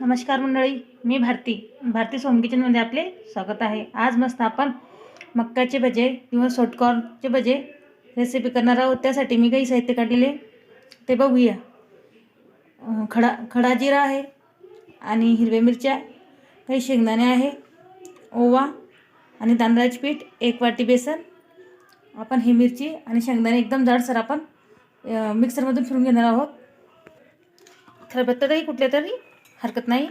नमस्कार मंडळी मी भारती. भारती सोम किचनमध्ये आपले स्वागत आहे. आज मस्त आपण मक्काचे भजे किंवा सोटकॉर्नचे भजे रेसिपी करणार आहोत. त्यासाठी मी काही साहित्य काढलेले ते बघूया. खडा खडा जिरा आहे आणि हिरव्या मिरच्या काही शेंगदाणे आहे ओवा आणि तांदळाचे पीठ एक वाटी बेसन. आपण ही मिरची आणि शेंगदाणे एकदम जाडसर आपण मिक्सरमधून फिरून घेणार आहोत. खरबत्त्यातही कुठल्या तरी हरकत नाही.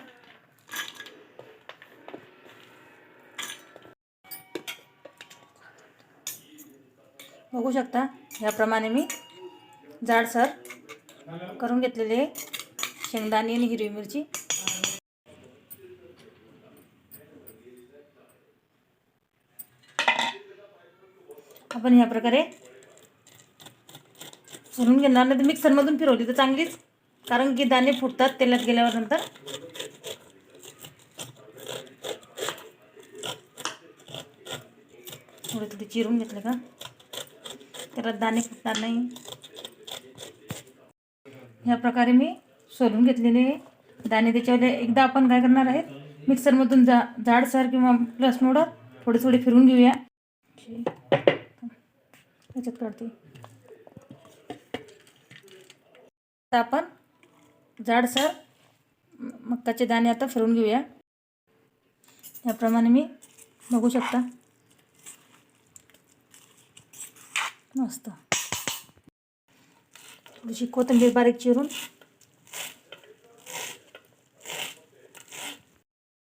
बघू शकता याप्रमाणे मी जाडसर करून घेतलेले शेंगदाणे आणि हिरवी मिरची. आपण ह्या प्रकारे फिरून घेणार नाही तर मिक्सरमधून फिरवली तर चांगलीच. कारण की दाणे फुटतात तेलात गेल्यावर नंतर. थोडे थोडे चिरून घेतले का? त्याला दाणे फुटणार नाही. ह्या प्रकारे मी सोलून घेतलेले दाणे. त्याच्यावर एकदा आपण काय करणार आहेत? मिक्सरमधून जा जाडसर किंवा प्लस मोडर थोडे थोडे फिरून घेऊया. त्याच्यात काढते. आता आपण जाडसर मक्काचे दाणे आता फिरून घेऊया. याप्रमाणे मी बघू शकता. मस्त. थोडीशी कोथिंबीर बारीक चिरून.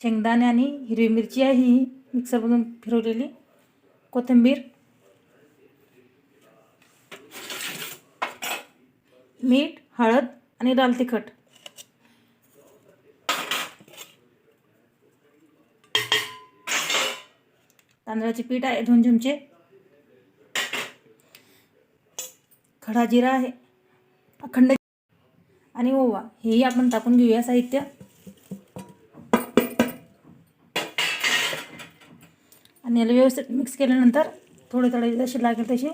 शेंगदाणे आणि हिरवी मिरची आहे ही मिक्सरमधून फिरवलेली. कोथिंबीर. मीठ हळद आणि लाल तिखट. तांदळाचे पीठ आहे दोन चमचे खडा जिरा आहे अखंड. आणि ओवा हेही आपण टाकून घेऊया साहित्य. आणि याला व्यवस्थित मिक्स केल्यानंतर थोडे थोडे जसे लागेल तसे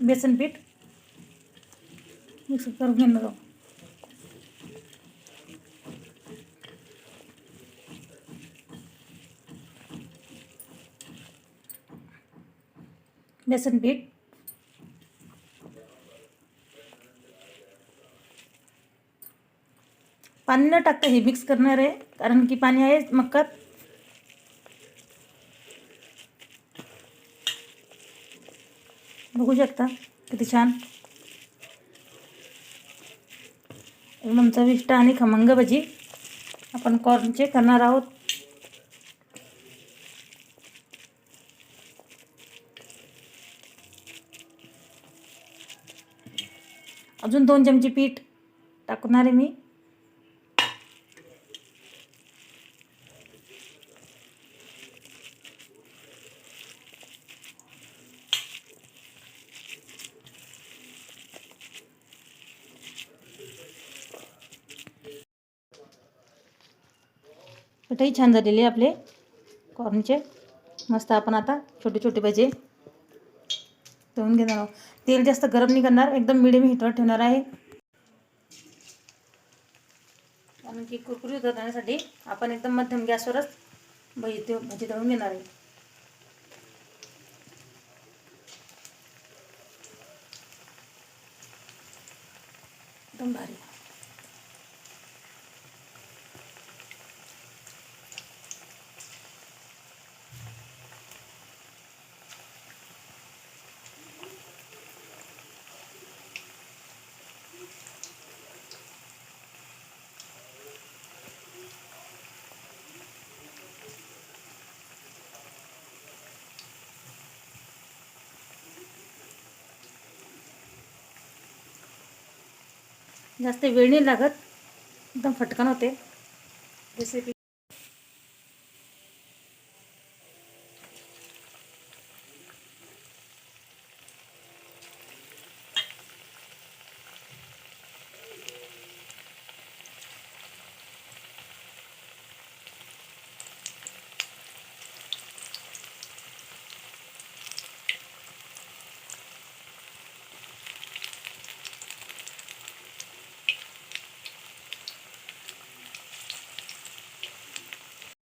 बेसन पीठ मिक्स करून घेणार आहोत. बेसन पीठ पाणी न टाकता हे मिक्स करणार आहे कारण की पाणी आहे मक्कात. बघू शकता किती छान. एकदम चविष्ट आणि खमंग भजी आपण कॉर्नचे करणार आहोत. अजून दोन चमचे पीठ टाकणार आहे मी. पिठही छान झालेले आपले. कॉर्नचे मस्त आपण आता छोटे छोटे भजे धुवून घेणार आहोत. तेल जास्त गरम नाही करणार एकदम मिडियम हिटवर ठेवणार आहे. कारण की कुरकुरी होण्यासाठी आपण एकदम मध्यम गॅसवरच भजी भजी तळून घेणार आहे. एकदम भारी. जास्त वेळ नाही लागत. एकदम फटकन होते. रेसिपी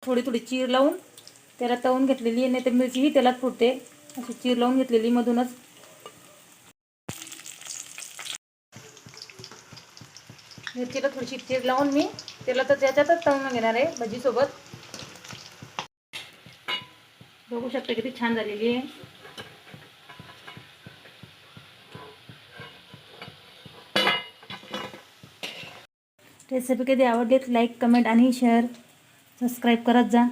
थोडी थोडी चीर लावून त्याला तवून घेतलेली आहे नाही तर मिरचीही तेलात फुटते अशी चीर लावून घेतलेली मधूनच. मिरचीला थोडीशी चीर लावून मी त्याला तर त्याच्यातच तळून घेणार आहे भजीसोबत. बघू शकता किती छान झालेली आहे. रेसिपी कधी आवडली लाईक कमेंट आणि शेअर. सबस्क्राईब करत जा.